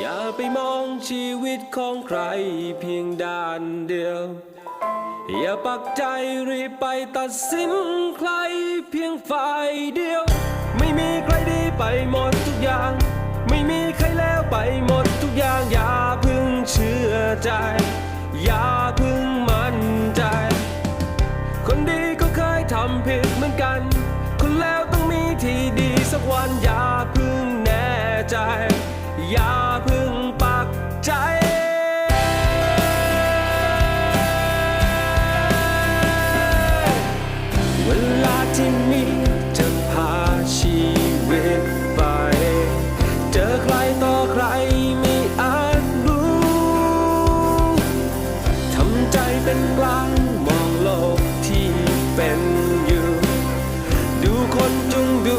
อย่าไปมองชีวิตของใครเพียงด้านเดียว อย่าปักใจรีบไปตัดสินใครเพียงฝ่ายเดียว ไม่มีใครดีไปหมดทุกอย่าง ไม่มีใครแล้วไปหมดทุกอย่าง อย่าพึ่งเชื่อใจ อย่าพึ่งมั่นใจ คนดีก็เคยทำผิดเหมือนกัน คนแล้วต้องมีที่ดีสักวันอย่าพึ่งแน่ใจ อย่าพึ่งปักใจเวลาที่มีจะพาชีวิตไป เจอใครต่อใครไม่อาจรู้ทำใจเป็นกลางมองโลกที่เป็นอยู่ ดูคนจุงดู